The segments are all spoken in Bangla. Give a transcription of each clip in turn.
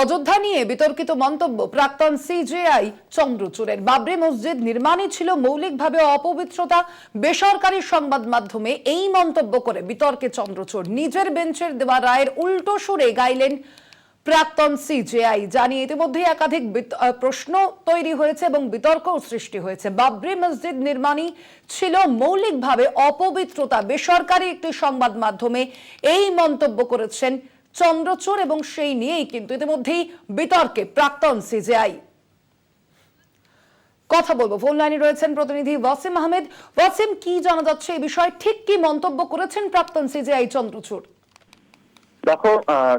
অযোধ্যা নিয়ে বিতর্কিত মন্তব্য প্রাক্তন সিজেআই চন্দ্রচূড়ের। বাবরি মসজিদ নির্মাণে ছিল মৌলিকভাবে অপবিত্রতা। বেসরকারি সংবাদ মাধ্যমে এই মন্তব্য করে বিতর্কে চন্দ্রচূড়। নিজের বেঞ্চের দেওয়া রায়ের উল্টো সুরে গাইলেন প্রাক্তন সিজেআই। জানিয়ে ইতিমধ্যে একাধিক প্রশ্ন তৈরি হয়েছে এবং বিতর্কও সৃষ্টি হয়েছে। বাবরি মসজিদ নির্মাণই ছিল মৌলিকভাবে অপবিত্রতা। বেসরকারি একটি সংবাদ মাধ্যমে এই মন্তব্য করেছেন চন্দ্রচূড় এবং সেই নিয়েই কিন্তু ইতিমধ্যেই বিতর্কে প্রাক্তন সিজেআই। কথা বলব ফোন লাইনে রয়েছেন প্রতিনিধি ওয়াসিম আহমেদ। ওয়াসিম, কি জানা যাচ্ছে এই বিষয়ে? ঠিক কি মন্তব্য করেছেন প্রাক্তন সিজেআই চন্দ্রচূড়? দেখো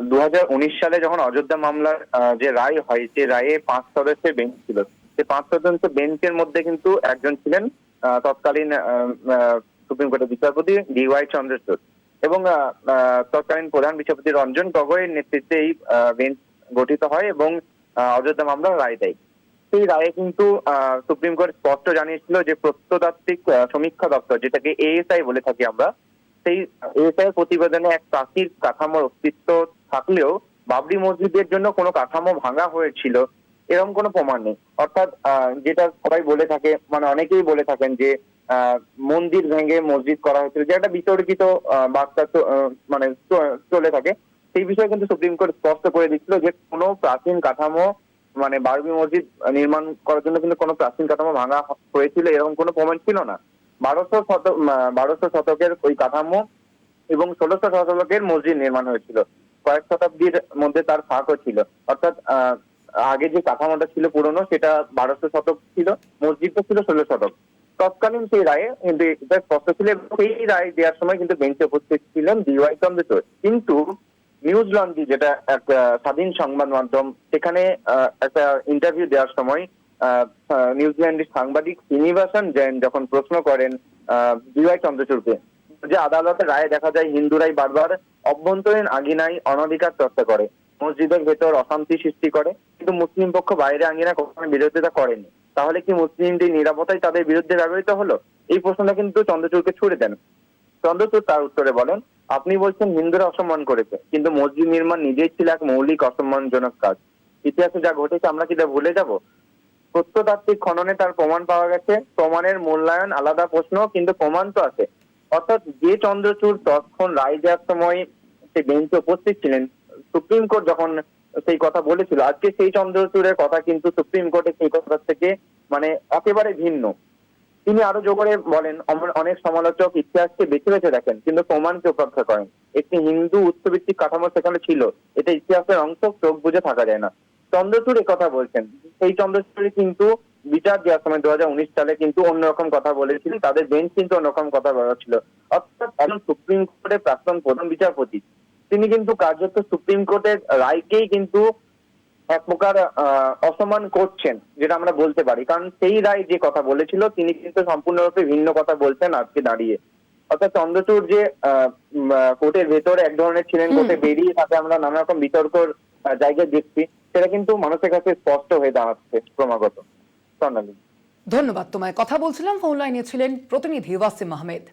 দু হাজার উনিশ সালে যখন অযোধ্যা মামলার যে রায় হয় সেই রায়ে পাঁচ সদস্যের বেঞ্চ ছিল, সেই পাঁচ সদস্য বেঞ্চের মধ্যে কিন্তু একজন ছিলেন তৎকালীন সুপ্রিম কোর্টের বিচারপতি ডি ওয়াই চন্দ্রচূড়। এবং তৎকালীন প্রধান বিচারপতি রঞ্জন গগৈয়ের নেতৃত্বে এই বেঞ্চ গঠিত হয় এবং অযোধ্যা মামলার রায় দেয়। সেই রায়ে কিন্তু সুপ্রিম কোর্ট স্পষ্ট জানিয়েছিল যে প্রত্নতাত্ত্বিক সমীক্ষা দপ্তর, যেটাকে এএসআই বলে থাকি আমরা, সেই এএসআই প্রতিবেদনে এক প্রাচীর কাঠামোর অস্তিত্ব থাকলেও বাবরি মসজিদের জন্য কোনো কাঠামো ভাঙা হয়েছিল, এরকম কোনো প্রমাণ নেই। অর্থাৎ যেটা সবাই বলে থাকে মানে অনেকেই বলে থাকেন যে মন্দির ভেঙে মসজিদ করা হয়েছিল, যে একটা বিতর্কিত বার্তা মানে চলে থাকে। সেই বিষয়ে কিন্তু সুপ্রিম কোর্ট স্পষ্ট করে দিচ্ছিল যে কোনো প্রাচীন কাঠামো মানে বারবি মসজিদ নির্মাণ করার জন্য কিন্তু কোনো প্রাচীন কাঠামো ভাঙা হয়েছিল, এরকম কোনো প্রমাণ ছিল না। বারোশো শত বারোশো শতকের ওই কাঠামো এবং ষোলোশো শতকের মসজিদ নির্মাণ হয়েছিল। কয়েক শতাব্দীর মধ্যে তার ফাঁকও ছিল। অর্থাৎ আগে যে কাঠামোটা ছিল পুরনো, সেটা বারোশো শতক ছিল, মসজিদটা ছিল ষোলো শতক। তৎকালীন সেই রায়ে কিন্তু স্পষ্ট সেই রায় দেওয়ার সময় কিন্তু বেঞ্চে উপস্থিত ছিলেন ডিওয়াই চন্দ্রচূড়। কিন্তু নিউজ লন্ডি যেটা এক স্বাধীন সংবাদ মাধ্যম, সেখানে একটা ইন্টারভিউ দেওয়ার সময় নিউজিল্যান্ডের সাংবাদিক শ্রীনিবাসন জৈন যখন প্রশ্ন করেন ডিওয়াই চন্দ্রচূড়কে, যে আদালতের রায়ে দেখা যায়, হিন্দুরাই বারবার অভ্যন্তরীণ আঙিনায় অনধিকার চর্চা করে। মসজিদের ভেতর অশান্তি সৃষ্টি করে, কিন্তু মুসলিম পক্ষ বাইরে আঙিনা কখনো বিরোধিতা করেনি। তাহলে কি মুসলিমদের নিরাপত্তাই তাদের বিরুদ্ধে ব্যবহৃত হলো? এই প্রশ্নটা কিন্তু চন্দ্রচূড়কে ছুড়ে দেন। চন্দ্রচূড় তার উত্তরে বলেন, আপনি বলছেন হিন্দুরা অসম্মান করেছে, কিন্তু মসজিদ নির্মাণ নিজেই ছিল এক মৌলিক অসম্মানজনক কাজ। ইতিহাসে যা ঘটেছে, আমরা কি তা ভুলে যাব? প্রত্নতাত্ত্বিক খননে তার প্রমাণ পাওয়া গেছে। প্রমাণের মূল্যায়ন আলাদা প্রশ্ন, কিন্তু প্রমাণ তো আছে। অর্থাৎ যে চন্দ্রচূড় তৎক্ষণ রায় দেওয়ার সময় সে বেঞ্চে উপস্থিত ছিলেন সুপ্রিম কোর্ট যখন সেই কথা বলেছিল, আজকে সেই চন্দ্রচূড়ের কথা কিন্তু সুপ্রিম কোর্টের সেই কথা থেকে মানে একেবারে ভিন্ন। তিনি আরও যোগ বলেন অনেক সমালোচক ইতিহাসকে বেছে বেছে দেখেন, কিন্তু প্রমাণকে উপেক্ষা করেন। একটি হিন্দু উচ্চভিত্তিক কাঠামো সেখানে ছিল, এটা ইতিহাসের অংশ, চোখ বুঝে থাকা যায় না। চন্দ্রচূড় কথা বলছেন। সেই চন্দ্রচূড় কিন্তু বিচার দেওয়ার সময় দু হাজার উনিশ সালে কিন্তু অন্যরকম কথা বলেছিলেন তাদের বেঞ্চ কিন্তু অন্যরকম কথা বলা ছিল অর্থাৎ একজন সুপ্রিম কোর্টের প্রাক্তন প্রধান বিচারপতি তিনি কিন্তু কার্যত সুপ্রিম কোর্টের রায়কেই কিন্তু এক প্রকার আহ, অসম্মান করছেন যেটা আমরা বলতে পারি। কারণ সেই রায় যে কথা বলেছিল তিনি কিন্তু সম্পূর্ণরূপে ভিন্ন কথা বলছেন আজকে দাঁড়িয়ে। অর্থাৎ চন্দ্রচূড় যে কোর্টের ভেতরে এক ধরনের ছিলেন। কোর্টে বেরিয়ে তাতে আমরা নানা রকম বিতর্কর আহ, জায়গায় দেখছি। সেটা কিন্তু মানুষের কাছে স্পষ্ট হয়ে দাঁড়াচ্ছে ক্রমাগত। ধন্যবাদ তোমায়। কথা বলছিলাম ফোন লাইনে ছিলেন প্রতিনিধি ওয়াসিম আহমেদ।